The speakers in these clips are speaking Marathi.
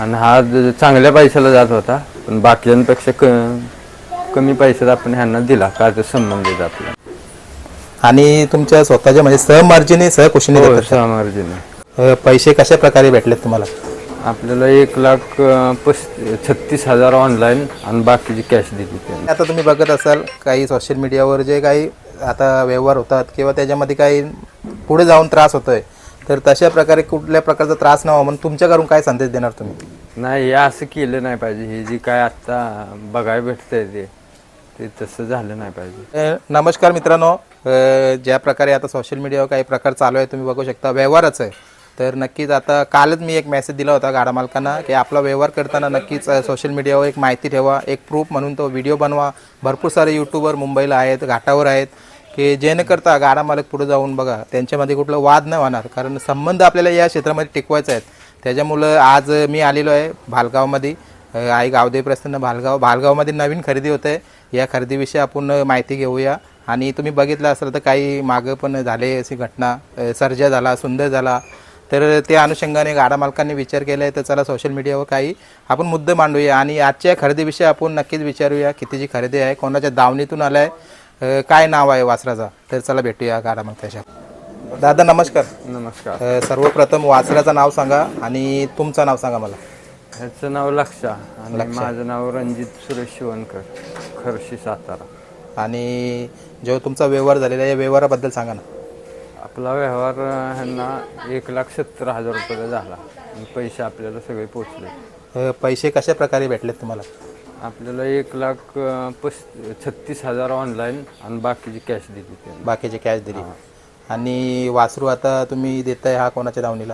आणि हा चांगल्या पैशाला जात होता पण बाकीच्यांपेक्षा क कमी पैशात आपण ह्यांना दिला का ते संबंधित आपला आणि तुमच्या स्वतःच्या म्हणजे सहमार्जिनी सहकुशीने हो देतात सहमार्जिने अ, पैसे कशा प्रकारे भेटलेत तुम्हाला? आपल्याला एक लाख अं, पस छत्तीस हजार ऑनलाईन आणि बाकीची कॅश दिली त्यांनी. आता तुम्ही बघत असाल काही सोशल मीडियावर जे काही आता व्यवहार होतात किंवा त्याच्यामध्ये काही पुढे जाऊन त्रास होतोय तर तशा प्रकारे कुठल्या प्रकारचा त्रास न व्हावा म्हणून तुमच्याकडून काय संदेश देणार तुम्ही? नाही हे असं केलं नाही पाहिजे. हे जे काय आत्ता बघायला भेटतंय ते ते तसं झालं नाही पाहिजे. अ, नमस्कार मित्रांनो. अ, ज्या प्रकारे आता सोशल मीडियावर काही प्रकार चालू आहे तुम्ही बघू शकता. व्यवहारच आहे. तर नक्कीच आता कालच मी एक मेसेज दिला होता गाडा मालकांना की आपला व्यवहार करताना नक्कीच सोशल मीडियावर एक माहिती ठेवा एक प्रूफ म्हणून तो व्हिडिओ बनवा. भरपूर सारे यूट्यूबर मुंबईला आहेत घाटावर आहेत. की जेणेकरता गाडा मालक पुढे जाऊन बघा त्यांच्यामध्ये कुठलं वाद नाही होणार. कारण संबंध आपल्याला या क्षेत्रामध्ये टिकवायचे आहेत. त्याच्यामुळं आज मी आलेलो आहे भालगावमध्ये. आई गावदेव प्रसन्न भालगाव. भालगावमध्ये नवीन खरेदी होते या खरेदीविषयी आपण माहिती घेऊया. आणि तुम्ही बघितलं असेल तर काही मागं पण झाले अशी घटना. सर्जा झाला सुंदर झाला. तर त्या अनुषंगाने गाडा मालकांनी विचार केला आहे. तर चला सोशल मीडियावर काही आपण मुद्दे मांडूया. आणि आजच्या खरेदीविषयी आपण नक्कीच विचारूया कितीची खरेदी आहे कोणाच्या दावणीतून आलाय? अ, काय नाव आहे वासराचा? तर चला भेटूया गाडा मालकाच्या दादा नमस्कार. नमस्कार. अ, सर्वप्रथम वासराचं नाव सांगा आणि तुमचं नाव सांगा मला. ह्याचं नाव लक्षा आणि माझं नाव रणजित सुरेश शिवणकर खर्शी सातारा. आणि जो तुमचा व्यवहार झालेला आहे या व्यवहाराबद्दल सांगा ना. आपला व्यवहार अं, ह्यांना एक लाख सत्तर हजार रुपयाला झाला. आणि पैसे आपल्याला सगळे पोचले. अ, पैसे कशा प्रकारे भेटलेत तुम्हाला? आपल्याला एक लाख अं, पस छत्तीस हजार ऑनलाईन आणि बाकीची कॅश दिली त्यांनी. बाकीची कॅश दिली. आणि वासरू आता तुम्ही देताय हा कोणाच्या दावणीला?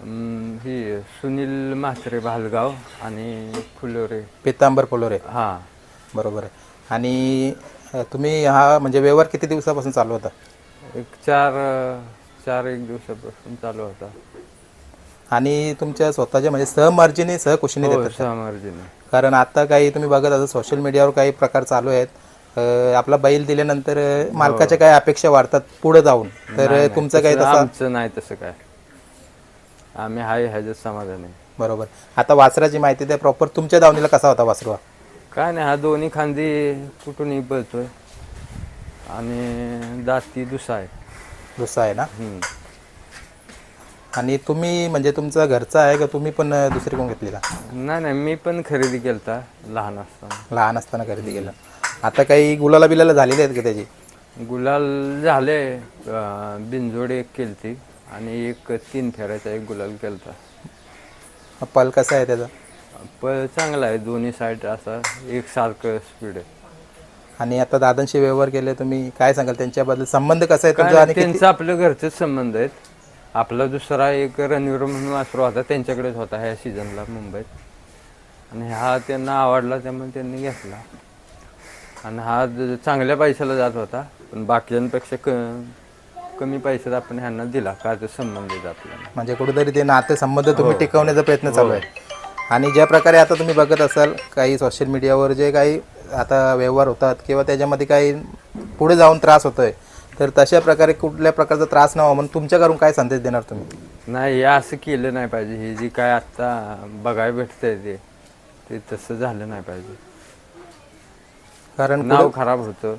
अं, ही सुनील म्हात्रे भालगाव आणि फुलोरे. पितांबर पोलोरे हां. बरोबर आहे. आणि अ, तुम्ही हा म्हणजे व्यवहार किती दिवसापासून चालू होता? एक चार अं, चार एक दिवसापासून चालू होता. आणि तुमच्या स्वतःच्या म्हणजे सहमार्जिनी सहकुशीने हो देतात सहमार्जिने. कारण आता काही तुम्ही बघत असाल सोशल मीडियावर काही प्रकार चालू आहेत. आपला बैल दिल्यानंतर अ, मालकाच्या काही अपेक्षा वाढतात पुढे जाऊन. तर तुमचं काही तसं नाही तसं काय. आम्ही हाय ह्याच्यात समाधान आहे. बरोबर. आता वासराची माहिती द्या प्रॉपर तुमच्या दावणीला कसा होता वासरू हा? काय नाही हा दोन्ही खांदी कुठूनही बळतोय आणि दाती दुसा आहे. दुसरा आहे ना. आणि तुम्ही म्हणजे तुमचा घरचा आहे का? तुम्ही पण दुसरी कोण घेतलेला? नाही नाही मी पण खरेदी केलता लहान असताना. लहान असताना खरेदी केलं. आता काही गुलाला बिलाला झालेले आहेत का त्याची? गुलाल झाले अं, बिनजोड एक केलती आणि एक तीन फेऱ्याचा एक गुलाल केलता. पल कसा आहे त्याचा? पण चांगला आहे दोन्ही साईड असा एक सारखं स्पीड आहे. आणि आता दादांशी व्यवहार केले तुम्ही काय सांगाल? त्यांच्याबद्दल संबंध कसा आहे तुमचा आणि त्यांचं आपलं घरचेच संबंध आहेत. आपला दुसरा एक रणवीर म्हणून वासरू होता त्यांच्याकडेच होता ह्या सीझनला मुंबईत. आणि हा त्यांना आवडला त्यामुळे त्यांनी घेतला. आणि हा चांगल्या पैशाला जात होता पण बाकीच्यांपेक्षा क कमी पैशात आपण ह्यांना दिला का ते संबंधित आपल्याला म्हणजे कुठेतरी ते नाते संबंध तुम्ही टिकवण्याचा प्रयत्न चालू आहे. आणि ज्या प्रकारे आता तुम्ही बघत असाल काही सोशल मीडियावर जे काही आता व्यवहार होतात किंवा त्याच्यामध्ये काही पुढे जाऊन त्रास होतोय तर तशा प्रकारे कुठल्या प्रकारचा त्रास न व्हावा म्हणून तुमच्याकडून काय संदेश देणार तुम्ही? नाही हे असं केलं नाही पाहिजे. हे जे काय आत्ता बघायला भेटतंय ते ते तसं झालं नाही पाहिजे. कारण नाव खराब होतं.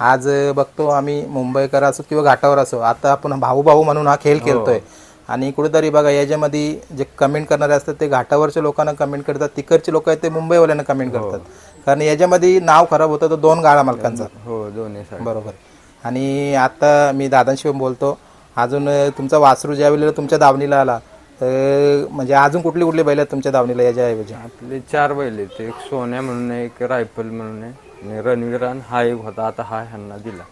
आज बघतो आम्ही मुंबईकर असो किंवा घाटावर असो आता आपण भाऊ भाऊ म्हणून हा खेळ खेळतोय. आणि कुठेतरी बघा याच्यामध्ये जे कमेंट करणारे असतात ते घाटावरच्या लोकांना कमेंट करतात तिकडचे लोक आहेत ते मुंबईवाल्यांना कमेंट करतात. कारण याच्यामध्ये नाव खराब होतं तो दोन गाळा मालकांचा. हो दोन्ही बरोबर. आणि आता मी दादांशी पण बोलतो. अजून तुमचा वासरू ज्या वेळेला तुमच्या दावणीला आला तर म्हणजे अजून कुठली कुठली बैल आहेत तुमच्या दावणीला याच्याऐवजी? आपले चार बैल आहेत. एक सोन्या म्हणून आहे एक रायफल म्हणून आहे आणि रणवीरान हा एक होता. आता हा ह्यांना दिला.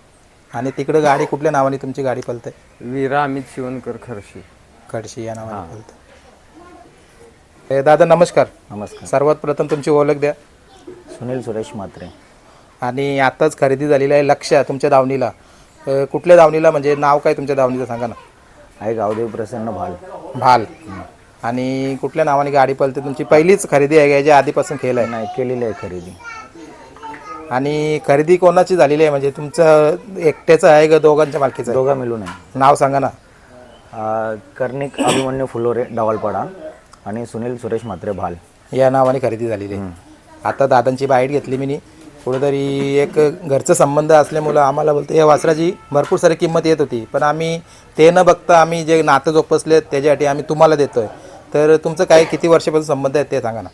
आणि तिकडे गाडी कुठल्या नावाने तुमची गाडी पलते? वीरा अमित शिवणकर खर्शी कडशी या नावाने पलते. दादा नमस्कार. नमस्कार. सर्वात प्रथम तुमची ओळख द्या. सुनील सुरेश म्हात्रे. आणि आताच खरेदी झालेली आहे लक्ष तुमच्या दावणीला. अं, कुठल्या दावणीला? म्हणजे नाव काय तुमच्या दावणीचं? सांगा ना. आहे गावदेव प्रसन्न भाल. भाल. आणि कुठल्या नावाने गाडी पलते? तुमची पहिलीच खरेदी आहे का? याच्या आधीपासून खेळ आहे? नाही केलेली आहे खरेदी. आणि खरेदी कोणाची झालेली आहे? म्हणजे तुमचं एकट्याचं आहे का दोघांच्या मालकीचं दोघा मिळून आहे. आहे नाव सांगा ना. अं, कर्णिक अभिमन्यू फुलोरे डवालपाडा आणि सुनील सुरेश म्हात्रे भाल. या नावाने खरेदी झालेली आहे. आता दादांची बाईट घेतली मी कुठेतरी एक घरचं संबंध असल्यामुळं आम्हाला बोलतो या वासराची भरपूर सारी किंमत येत होती पण आम्ही ते न बघता आम्ही जे नातं जोपासले त्याच्यासाठी आम्ही तुम्हाला देतोय. तर तुमचं काय किती वर्षापासून संबंध आहेत ते सांगा ना.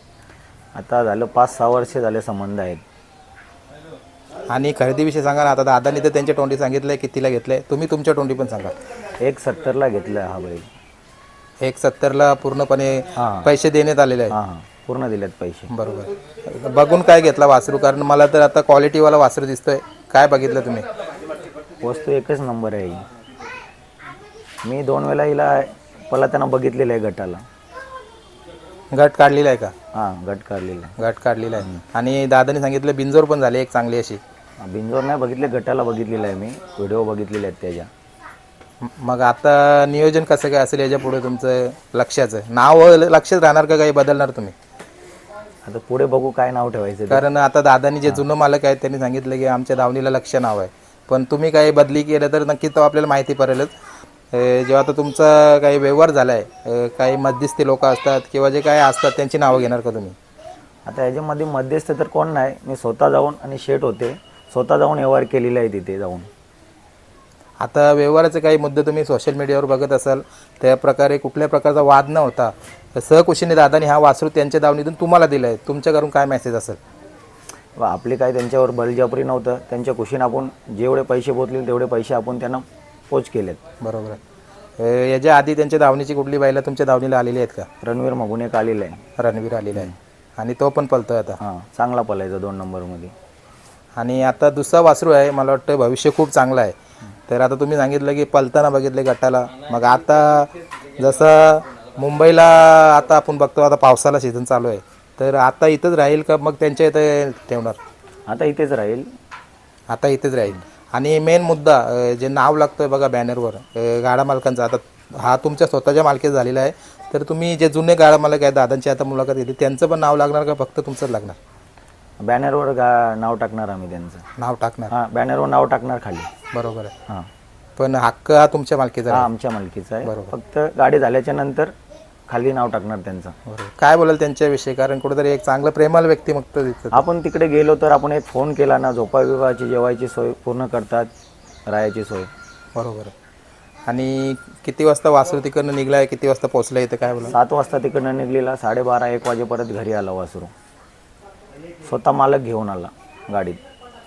आता झालं पाच सहा वर्षे झाले संबंध आहेत. आणि खरेदीविषयी सांगा ना आता दादांनी तर त्यांच्या तोंडी सांगितलंय कितीला घेतलंय. तुम्ही तुमच्या तोंडी पण सांगा. एक सत्तरला घेतलं हा बैल. एक सत्तरला पूर्णपणे हां. पैसे देण्यात आलेले आहेत. हां हां. पूर्ण दिलेत पैसे. बरोबर. बघून काय घेतला वासरू? कारण मला तर आता क्वालिटीवाला वासरू दिसतोय. काय बघितलं तुम्ही? वस्तू एकच नंबर आहे ही. मी दोन वेळा हिला पहिला त्यांना बघितलेलं आहे गटाला. गट काढलेला आहे का? हां गट काढलेला आहे. गट काढलेला आहे. आणि दादाने सांगितलं बिंजोर पण झाली एक चांगली अशी. बिंजोर नाही बघितले गटाला बघितलेलं आहे मी. व्हिडिओ बघितलेले आहेत त्याच्या. मग आता नियोजन कसं काय असेल याच्यापुढे तुमचं लक्षाचं? नाव लक्षात राहणार का काही बदलणार तुम्ही? आता पुढे बघू काय नाव ठेवायचं ते. कारण आता दादानी जे जुनं मालक आहेत त्यांनी सांगितलं की आमच्या दावणीला लक्ष नाव आहे. पण तुम्ही काही बदली केलं तर नक्कीच तो आपल्याला माहिती पडेलच. अं, जेव्हा आता तुमचा काही व्यवहार झाला आहे काही मध्यस्थी लोक असतात किंवा जे काही असतात त्यांची नावं घेणार का तुम्ही? आता याच्यामध्ये मध्यस्थ तर कोण नाही. मी स्वतः जाऊन आणि शेट होते. स्वतः जाऊन व्यवहार केलेला आहे तिथे जाऊन. आता व्यवहाराचे काही मुद्दे तुम्ही सोशल मीडियावर बघत असाल त्या प्रकारे कुठल्या प्रकारचा वाद न होता सहकुशीने दादानी हा वासरू त्यांच्या दावणीतून तुम्हाला दिला आहे तुमच्या घरून काय मेसेज असेल? व आपले काय त्यांच्यावर बलजबरी नव्हतं. त्यांच्या खुशीने आपण जेवढे पैसे पोचले तेवढे पैसे आपण त्यांना पोच केलेत. बरोबर आहे. अं, याच्या आधी त्यांच्या दावणीची कुठली बाईला तुमच्या दावणीला आलेली आहेत का? रणवीर मगून एक आलेला आहे. रणवीर आलेला आहे. आणि तो पण पलतोय आता. हां चांगला पलायचा दोन नंबरमध्ये. आणि आता दुसरा वासरू आहे मला वाटतं भविष्य खूप चांगलं आहे. तर आता तुम्ही सांगितलं की पलताना बघितले गटाला. मग आता जसं मुंबईला आता आपण बघतो आता पावसाला सीझन चालू आहे. तर आता इथंच राहील का? मग त्यांच्या इथे ठेवणार? आता इथेच राहील. आता इथेच राहील. आणि मेन मुद्दा अं, जे नाव लागतोय बघा बॅनरवर अं, गाडा मालकांचा. आता हा तुमच्या स्वतःच्या मालकीचा झालेला आहे. तर तुम्ही जे जुने गाडा मालक आहेत दादांची आता मुलाखत घेतली त्यांचं पण नाव लागणार का? फक्त तुमचंच लागणार? बॅनरवर गा नाव टाकणार आम्ही त्यांचं. नाव टाकणार? हां बॅनरवर नाव टाकणार खाली. बरोबर आहे. हां. पण हक्क हा तुमच्या मालकीचा हा आहे. आमच्या मालकीचा आहे. बरोबर. फक्त गाडी झाल्याच्यानंतर खाली नाव टाकणार त्यांचं. बरोबर. काय बोलाल त्यांच्याविषयी? कारण कुठेतरी एक चांगलं प्रेमाल व्यक्ती मग दिसतं. आपण तिकडे गेलो तर आपण एक फोन केला ना झोपा विवाहाची जेवायची सोय पूर्ण करतात राहायची सोय. बरोबर आहे. आणि किती वाजता वासरू तिकडनं निघलाय? किती वाजता पोहोचला इथं? काय बोला सात वाजता तिकडनं निघलेला साडेबारा एक वाजेपर्यंत घरी आला वासरू. स्वतः मालक घेऊन आला गाडीत.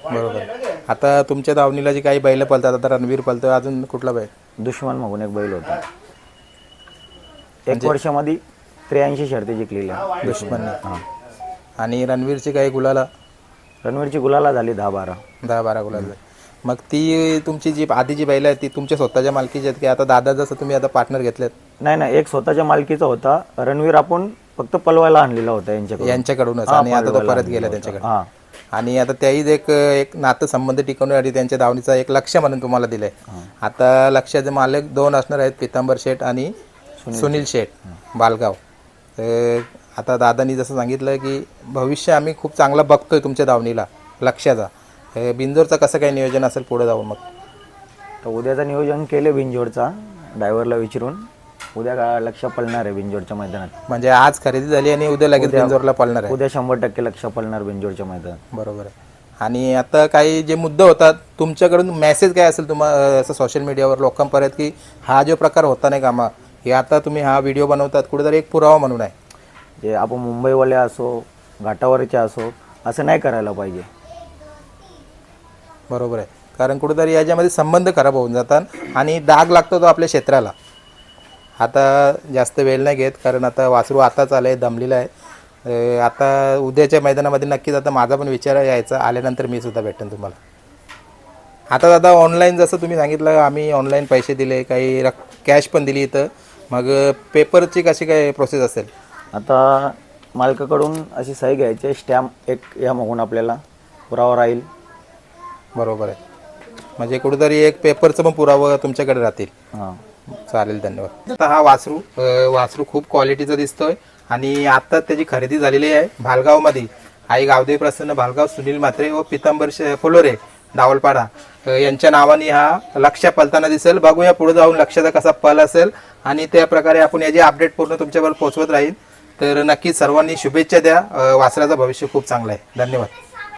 बरोबर. आता तुमच्या दावणीला जी काही बैल पळतात आता रणवीर पळतो अजून कुठला बैल? दुश्मन म्हणून एक बैल होता. एक वर्षामध्ये त्र्याऐंशी शर्ती जिंकलेल्या दुश्मनने हां. आणि रणवीरची काही गुलाला? रणवीरची गुलाला झाली दहा बारा. दहा बारा गुलाल मग ती तुमची जी आधीची बैल आहे ती तुमच्या स्वतःच्या मालकीची आहेत की आता दादा जसं तुम्ही आता पार्टनर घेतलेत? नाही नाही एक स्वतःच्या मालकीचा होता. रणवीर आपण फक्त पलवायला आणलेला होता यांच्याकडून. यांच्याकडूनच. आणि आता तो परत गेला. त्यांच्याकडे. हां. आणि आता त्याहीच एक एक नातं संबंध टिकवण्यासाठी त्यांच्या दावणीचा एक लक्ष म्हणून तुम्हाला दिलंय. आता लक्षाचे मालक दोन असणार आहेत पितांबर शेठ आणि सुनील शेठ. बालगाव. तर आता दादानी जसं सांगितलं की भविष्य आम्ही खूप चांगला बघतोय तुमच्या दावणीला लक्षाचा. बिंजोरचं कसं काय नियोजन असेल पुढे जाऊन मग? तर उद्याचं नियोजन केले बिंजोडचा ड्रायव्हरला विचारून. उद्या गा- लक्ष पळणार आहे बिंजोडच्या मैदानात. म्हणजे आज खरेदी झाली आणि उद्या लगेच बिंजोरला पळणार आहे. उद्या शंभर टक्के लक्ष पळणार बिंजोडच्या मैदानात. बरोबर आहे. आणि आता काही जे मुद्दे होतात तुमच्याकडून मेसेज काय असेल तुम्हाला असं सोशल मीडियावर लोकांपर्यंत की हा जो प्रकार होता नाही कामा हे आता तुम्ही हा व्हिडिओ बनवतात कुठेतरी एक पुरावा म्हणून आहे. जे आपण मुंबईवाले असो घाटावरचे असो असं नाही करायला पाहिजे. बरोबर आहे. कारण कुठेतरी याच्यामध्ये संबंध खराब होऊन जातात आणि डाग लागतो तो आपल्या क्षेत्राला. आता जास्त वेळ नाही घेत कारण आता वासरू आताच आलं आहे दमलेलं आहे. आता उद्याच्या मैदानामध्ये नक्कीच आता माझा पण विचार यायचा आल्यानंतर मी सुद्धा भेटेन तुम्हाला. आता दादा ऑनलाईन जसं तुम्ही सांगितलं आम्ही ऑनलाईन पैसे दिले काही रक कॅश पण दिली इथं. मग पेपरची कशी काय प्रोसेस असेल? आता मालकाकडून अशी सही घ्यायची स्टॅम्प एक या मागून आपल्याला पुरावा राहील. बरोबर आहे. म्हणजे कुठेतरी एक पेपरचं पण पुरावा तुमच्याकडे राहतील. हां. चालेल धन्यवाद. आता हा वासरू वासरू खूप क्वालिटीचा दिसतोय आणि आता त्याची खरेदी झालेली आहे भालगावमध्ये. आई गावदेव प्रसन्न भालगाव सुनील म्हात्रे व पितांबर श- फुलोरे डावलपाडा यांच्या नावाने हा लक्ष पलताना दिसेल. बघूया पुढे जाऊन लक्षाचा कसा पल असेल आणि त्या प्रकारे आपण याची अपडेट पूर्ण तुमच्यावर पोहोचवत राहील. तर नक्की सर्वांनी शुभेच्छा द्या. वासराचं भविष्य खूप चांगलं आहे. धन्यवाद.